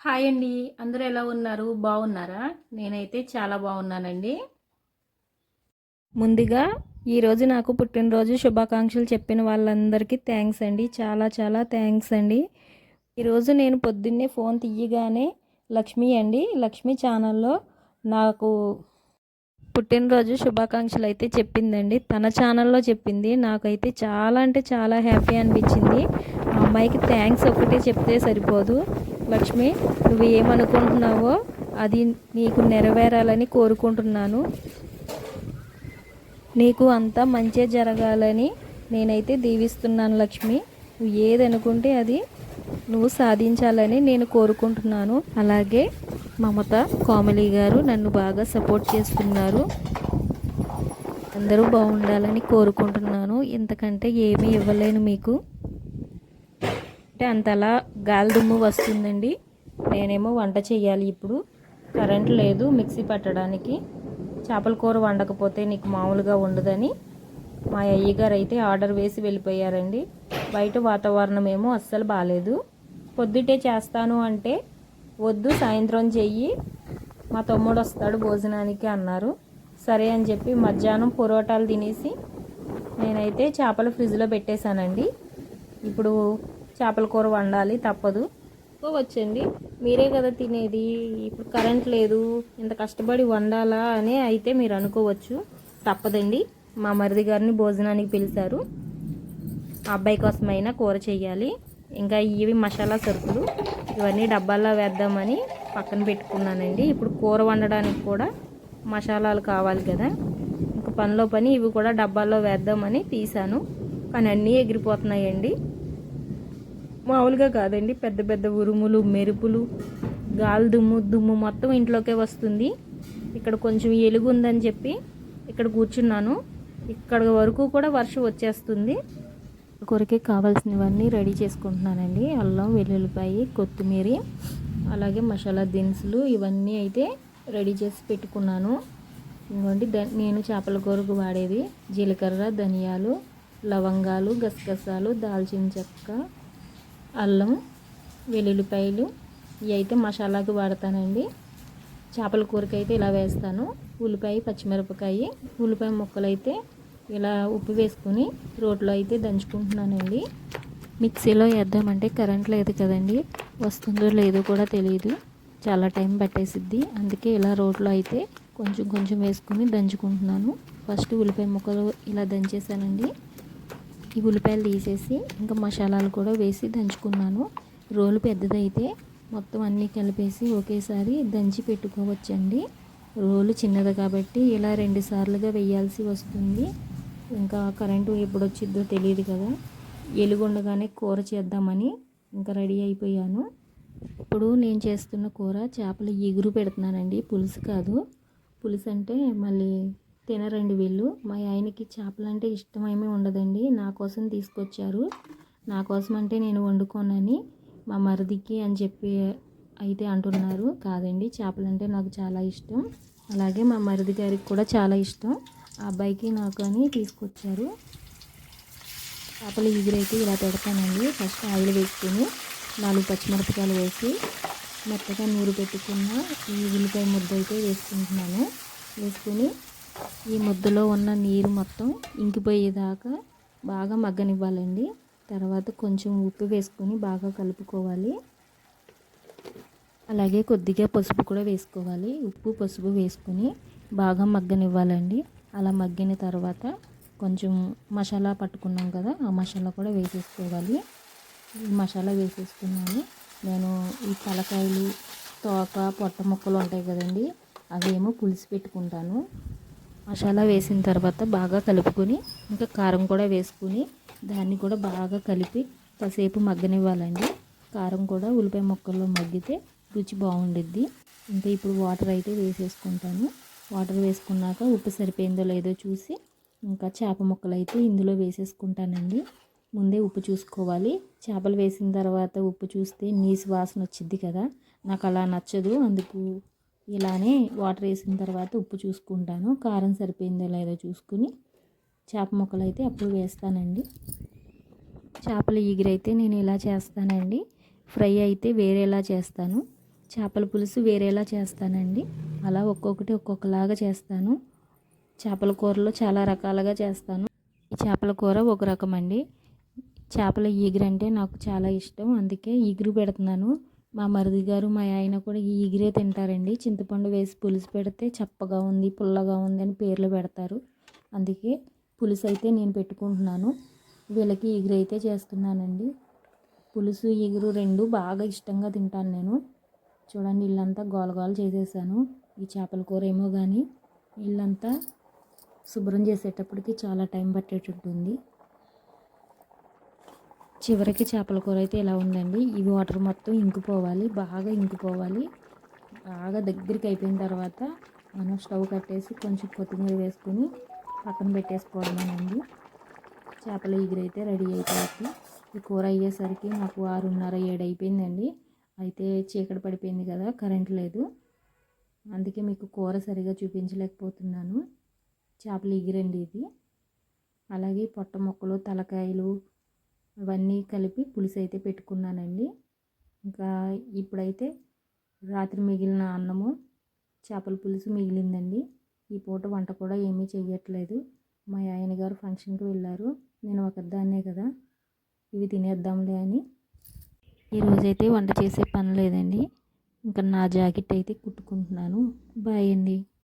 Hi అండి. అందరూ ఎలా ఉన్నారు? బాగున్నారా? నేనైతే చాలా బాగున్నానండి. ముందుగా ఈరోజు నాకు పుట్టినరోజు శుభాకాంక్షలు చెప్పిన వాళ్ళందరికీ థ్యాంక్స్ అండి. చాలా చాలా థ్యాంక్స్ అండి. ఈరోజు నేను పొద్దున్నే ఫోన్ తీయగానే లక్ష్మి అండి. లక్ష్మి ఛానల్లో నాకు పుట్టినరోజు శుభాకాంక్షలు అయితే చెప్పిందండి. తన ఛానల్లో చెప్పింది. నాకైతే చాలా అంటే చాలా హ్యాపీ అనిపించింది. ఆ అమ్మాయికి థ్యాంక్స్ ఒకటే చెప్తే సరిపోదు. లక్ష్మి నువ్వు ఏమనుకుంటున్నావో అది నీకు నెరవేరాలని కోరుకుంటున్నాను. నీకు అంతా మంచి జరగాలని నేనైతే దీవిస్తున్నాను లక్ష్మి. నువ్వు ఏది అనుకుంటే అది నువ్వు సాధించాలని నేను కోరుకుంటున్నాను. అలాగే మమత కోమలి గారు నన్ను బాగా సపోర్ట్ చేస్తున్నారు. అందరూ బాగుండాలని కోరుకుంటున్నాను. ఇంతకంటే ఏమీ ఇవ్వలేను మీకు. అంటే అంతలా గాలి దుమ్ము వస్తుందండి. నేనేమో వంట చేయాలి ఇప్పుడు. కరెంట్ లేదు మిక్సీ పట్టడానికి. చేపల కూర వండకపోతే నీకు మామూలుగా ఉండదని మా అయ్యగారు అయితే ఆర్డర్ వేసి వెళ్ళిపోయారండి. బయట వాతావరణం ఏమో అస్సలు బాగాలేదు పొద్దుటే చేస్తాను అంటే వద్దు సాయంత్రం చెయ్యి మా తమ్ముడు వస్తాడు భోజనానికి అన్నారు. సరే అని చెప్పి మధ్యాహ్నం పొరోటాలు తినేసి నేనైతే చేపలు ఫ్రిడ్జ్లో పెట్టేశానండి. ఇప్పుడు చేపల కూర వండాలి తప్పదు. వచ్చండి. మీరే కదా తినేది. ఇప్పుడు కరెంట్ లేదు. ఇంత కష్టపడి వండాలా అని అయితే మీరు అనుకోవచ్చు. తప్పదండి. మా మరిది గారిని భోజనానికి పిలిచారు. ఆ అబ్బాయి కోసమైనా కూర చేయాలి ఇంకా ఇవి మసాలా సరుకులు. ఇవన్నీ డబ్బాల్లో వేద్దామని పక్కన పెట్టుకున్నానండి. ఇప్పుడు కూర వండడానికి కూడా మసాలాలు కావాలి కదా. ఇంకా పనిలో పని ఇవి కూడా డబ్బాల్లో వేద్దామని తీసాను కానీ అన్నీ ఎగిరిపోతున్నాయండి. మామూలుగా కాదండి. పెద్ద పెద్ద ఉరుములు మెరుపులు గాలి దుమ్ము దుమ్ము మొత్తం ఇంట్లోకే వస్తుంది. ఇక్కడ కొంచెం ఎలుగు ఉందని చెప్పి ఇక్కడ కూర్చున్నాను. ఇక్కడ వరకు కూడా వర్షం వచ్చేస్తుంది. కొరకే కావాల్సినవన్నీ రెడీ చేసుకుంటున్నానండి. అల్లం వెల్లుల్లిపాయ కొత్తిమీర అలాగే మసాలా దినుసులు ఇవన్నీ అయితే రెడీ చేసి పెట్టుకున్నాను. ఇంకోటి ద నేను చేపల కూరకు వాడేది జీలకర్ర ధనియాలు లవంగాలు గసగసాలు దాల్చిన చెక్క అల్లం వెల్లుల్లిపాయలు ఇవి అయితే మసాలాకి వాడతానండి. చేపల కూరకైతే ఇలా వేస్తాను. ఉల్లిపాయ పచ్చిమిరపకాయ ఉల్లిపాయ ముక్కలు అయితే ఇలా ఉప్పు వేసుకొని రోట్లో అయితే దంచుకుంటున్నానండి. మిక్సీలో వేద్దామంటే కరెంట్ లేదు కదండి. వస్తుందో లేదో కూడా తెలియదు చాలా టైం పట్టేసిద్ది. అందుకే ఇలా రోట్లో అయితే కొంచెం కొంచెం వేసుకుని దంచుకుంటున్నాను. ఫస్ట్ ఉల్లిపాయ ముక్కలు ఇలా దంచేసానండి ఈ ఉల్లిపాయలు తీసేసి ఇంకా మసాలాలు కూడా వేసి దంచుకున్నాను. రోలు పెద్దదైతే మొత్తం అన్నీ కలిపేసి ఒకేసారి దంచి పెట్టుకోవచ్చండి. రోలు చిన్నది కాబట్టి ఇలా రెండు సార్లుగా వేయాల్సి వస్తుంది. ఇంకా కరెంటు ఎప్పుడు వచ్చిద్దో తెలియదు కదా. ఎలుగుండగానే కూర చేద్దామని ఇంకా రెడీ అయిపోయాను. ఇప్పుడు నేను చేస్తున్న కూర చేపలు ఎగురు పెడుతున్నానండి. పులుసు కాదు. పులుసు అంటే మళ్ళీ తినరండి వీళ్ళు. మా ఆయనకి చేపలంటే ఇష్టమేమీ ఉండదండి. నా కోసం తీసుకొచ్చారు. నా కోసం అంటే నేను వండుకోనని మా మరిదికి అని చెప్పి అయితే అంటున్నారు. కాదండి చేపలంటే నాకు చాలా ఇష్టం. అలాగే మా మరిది గారికి కూడా చాలా ఇష్టం. ఆ అబ్బాయికి నాకు అని తీసుకొచ్చారు. చేపలు ఎగురైతే ఇలా పెడతానండి. ఫస్ట్ ఆయిల్ వేసుకొని నాలుగు పచ్చిమిరపకాయలు వేసి మెత్తగా నూరు పెట్టుకున్న ఈ ఉల్లిపాయ ముద్ద అయితే వేసుకుంటున్నాను. వేసుకొని ఈ ముద్దలో ఉన్న నీరు మొత్తం ఇంకిపోయేదాకా బాగా మగ్గనివ్వాలండి. తర్వాత కొంచెం ఉప్పు వేసుకొని బాగా కలుపుకోవాలి. అలాగే కొద్దిగా పసుపు కూడా వేసుకోవాలి. ఉప్పు పసుపు వేసుకొని బాగా మగ్గనివ్వాలండి. అలా మగ్గిన తర్వాత కొంచెం మసాలా పట్టుకున్నాం కదా ఆ మసాలా కూడా వేసేసుకోవాలి. ఈ మసాలా వేసేసుకున్నాను. నేను ఈ తలకాయలు తోక పొట్ట ముక్కలు ఉంటాయి కదండి అవేమో పులిసి పెట్టుకుంటాను. మసాలా వేసిన తర్వాత బాగా కలుపుకొని ఇంకా కారం కూడా వేసుకుని దాన్ని కూడా బాగా కలిపి కాసేపు మగ్గనివ్వాలండి. కారం కూడా ఉల్లిపాయ ముక్కల్లో మగ్గితే రుచి బాగుండిద్ది. ఇంకా ఇప్పుడు వాటర్ అయితే వేసేసుకుంటాను. వాటర్ వేసుకున్నాక ఉప్పు సరిపోయిందో లేదో చూసి ఇంకా చేప ముక్కలు అయితే ఇందులో వేసేసుకుంటానండి. ముందే ఉప్పు చూసుకోవాలి. చేపలు వేసిన తర్వాత ఉప్పు చూస్తే నీసు వాసన వచ్చింది కదా. నాకు అలా నచ్చదు అందుకు ఇలానే వాటర్ వేసిన తర్వాత ఉప్పు చూసుకుంటాను. కారం సరిపోయిందో లేదో చూసుకుని చేప ముక్కలు అయితే అప్పుడు వేస్తానండి. చేపల ఈగిరైతే నేను ఇలా చేస్తానండి. ఫ్రై అయితే వేరేలా చేస్తాను. చేపల పులుసు వేరేలా చేస్తానండి. అలా ఒక్కొక్కటి ఒక్కొక్కలాగా చేస్తాను. చేపల కూరలో చాలా రకాలుగా చేస్తాను. ఈ చేపల కూర ఒక రకం అండి చేపల ఈగురు అంటే నాకు చాలా ఇష్టం. అందుకే ఈగురు పెడుతున్నాను. మా మరిది గారు మా ఆయన కూడా ఈగిరే తింటారండి. చింతపండు వేసి పులుసు పెడితే చప్పగా ఉంది పుల్లగా ఉంది అని పేర్లు పెడతారు. అందుకే పులుసు అయితే నేను పెట్టుకుంటున్నాను. వీళ్ళకి ఈగురు అయితే చేస్తున్నానండి. పులుసు ఈగురు రెండు బాగా ఇష్టంగా తింటాను నేను. చూడండి ఇల్లంతా గోలగోల చేసేసాను. ఈ చేపల కూర ఏమో కానీ ఇల్లంతా శుభ్రం చేసేటప్పటికి చాలా టైం పట్టేటట్టుంది. చివరికి చేపల కూర అయితే ఇలా ఉందండి. ఈ వాటర్ మొత్తం ఇంకిపోవాలి బాగా ఇంకిపోవాలి. బాగా దగ్గరికి అయిపోయిన తర్వాత మనం స్టవ్ కట్టేసి కొంచెం కొత్తిమీర వేసుకుని పక్కన పెట్టేసుకోవడమేనండి చేపల ఎగురైతే రెడీ అయిపోయింది. ఈ కూర అయ్యేసరికి నాకు ఆరున్నర ఏడు అయిపోయిందండి. అయితే చీకటి పడిపోయింది కదా కరెంట్ లేదు. అందుకే మీకు కూర సరిగా చూపించలేకపోతున్నాను. చేపల ఎగిరండి ఇది. అలాగే పొట్ట ముక్కలు తలకాయలు అవన్నీ కలిపి పులుసు అయితే పెట్టుకున్నానండి. ఇంకా ఇప్పుడైతే రాత్రి మిగిలిన అన్నము చేపల పులుసు మిగిలిందండి. ఈ పూట వంట కూడా ఏమీ చెయ్యట్లేదు. మా ఆయన గారు ఫంక్షన్కి వెళ్ళారు. నేను ఒకదాన్నే కదా. ఇవి తినేద్దాంలే అని. ఈరోజైతే వంట చేసే పని లేదండి. ఇంకా నా జాకెట్ అయితే కుట్టుకుంటున్నాను. బాయ్ అండి.